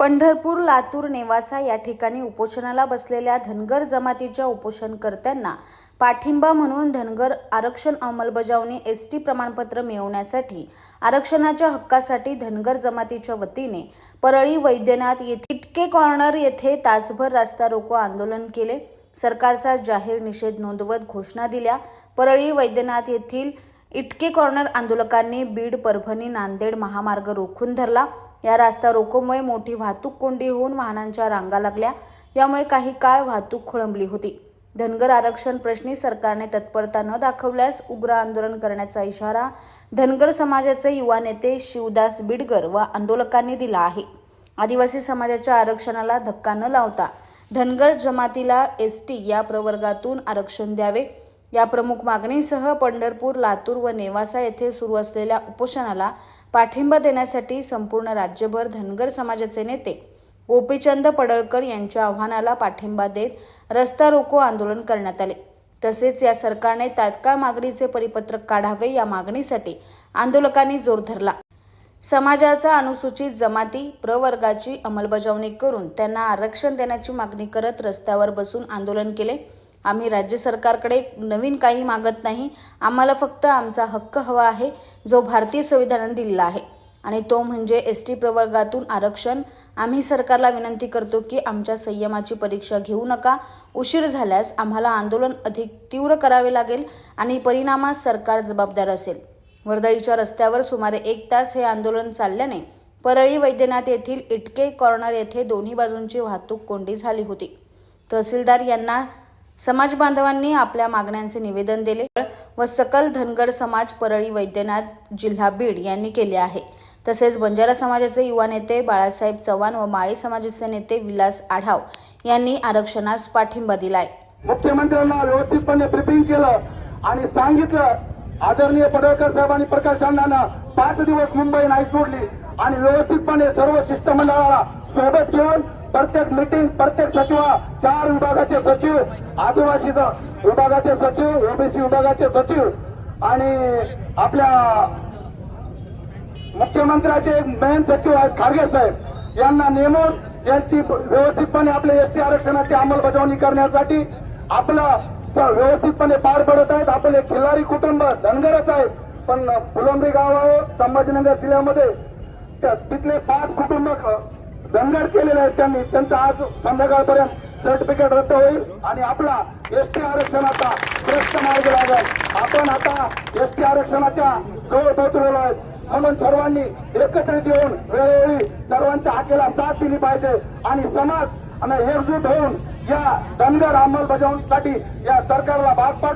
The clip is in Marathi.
पंढरपूर लातूर नेवासा या ठिकाणी उपोषणाला बसलेल्या धनगर जमातीच्या उपोषणकर्त्यांना पाठिंबा म्हणून धनगर आरक्षण अंमलबजावणी एस टी प्रमाणपत्र मिळवण्यासाठी आरक्षणाच्या हक्कासाठी धनगर जमातीच्या वतीने परळी वैद्यनाथ येथे इटके कॉर्नर येथे तासभर रास्ता रोको आंदोलन केले. सरकारचा जाहीर निषेध नोंदवत घोषणा दिल्या. परळी वैद्यनाथ येथील इटके कॉर्नर आंदोलकांनी बीड परभणी नांदेड महामार्ग रोखून धरला. या रास्ता रोकोमुळे मोठी वाहतूक कोंडी होऊन वाहनांच्या रांगा लागल्या. यामुळे काही काळ वाहतूक खोळंबली होती. धनगर आरक्षण प्रश्नी सरकारने तत्परता न दाखवल्यास उग्र आंदोलन करण्याचा इशारा धनगर समाजाचे युवा नेते शिवदास बिडगर व आंदोलकांनी दिला आहे. आदिवासी समाजाच्या आरक्षणाला धक्का न लावता धनगर जमातीला एस टी या प्रवर्गातून आरक्षण द्यावे. या प्रमुख मागणीसह पंढरपूर लातूर व नेवासा येथे सुरू असलेल्या उपोषणाला पाठिंबा देण्यासाठी संपूर्ण राज्यभर धनगर समाजाचे नेते गोपीचंद पडळकर यांच्या आव्हानाला पाठिंबा देत रस्ता रोको आंदोलन करण्यात आले. तसेच या सरकारने तात्काळ मागणीचे परिपत्रक काढावे या मागणीसाठी आंदोलकांनी जोर धरला. समाजाचा अनुसूचित जमाती प्रवर्गाची अंमलबजावणी करून त्यांना आरक्षण देण्याची मागणी करत रस्त्यावर बसून आंदोलन केले. आम्ही राज्य सरकारकडे नवीन काही मागत नाही. आम्हाला फक्त आमचा हक्क हवा आहे जो भारतीय संविधानाने दिलेला आहे. आणि तो म्हणजे एस टी प्रवर्गातून आरक्षण. आम्ही सरकारला विनंती करतो की आमच्या संयमाची परीक्षा घेऊ नका. उशीर झाल्यास आम्हाला आंदोलन अधिक तीव्र करावे लागेल आणि परिणामास सरकार जबाबदार असेल. वर्दळीच्या रस्त्यावर सुमारे एक तास हे आंदोलन चालल्याने परळी वैद्यनाथ येथील इटके कॉर्नर येथे दोन्ही बाजूंची वाहतूक कोंडी झाली होती. तहसीलदार यांना समाज बांधवांनी आपल्या मागण्यांचे निवेदन दिले. व सकल धनगर समाज परळी वैद्यनाथ जिल्हा बीड यांनी केले आहे. तसेच बंजारा समाजाचे युवा नेते बाळासाहेब चव्हाण व माळी समाजाचे नेते विलास आढाव यांनी आरक्षणास पाठिंबा दिलाय. मुख्यमंत्र्यांना व्यवस्थितपणे ब्रिफिंग केलं आणि सांगितलं. आदरणीय पडळकर साहेबांनी प्रकाश अण्णांना पाच दिवस मुंबई नाही सोडली. आणि व्यवस्थितपणे सर्व शिष्टमंडळाला सोबत घेऊन प्रत्येक मीटिंग प्रत्येक सचिवा चार विभागाचे सचिव आदिवासी विभागाचे सचिव ओबीसी विभागाचे सचिव आणि आपल्या मुख्यमंत्र्याचे मेन सचिव आहेत खारगे साहेब. यांना नेमून यांची व्यवस्थितपणे आपल्या एसटी आरक्षणाची अंमलबजावणी करण्यासाठी आपलं व्यवस्थितपणे पार पडत आहेत. आपले खिल्लारी कुटुंब धनगरच आहेत. पण फुलंब्री गावावर संभाजीनगर जिल्ह्यामध्ये. त्या- तिथले पाच कुटुंब दंगड केलेले आहेत त्यांनी. त्यांचा आज संध्याकाळपर्यंत सर्टिफिकेट रद्द होईल आणि आपला एसटी आरक्षणाचा श्रेष्ठ मार्ग लागेल. आपण आता एसटी आरक्षणाच्या जवळ पोहोचलेलो आहेत. म्हणून सर्वांनी एकत्रित येऊन वेळोवेळी सर्वांच्या हाकेला साथ दिली पाहिजे आणि समाज आणि एकजूट होऊन या धनगर अंमलबजावणीसाठी या सरकारला भाग पाडू.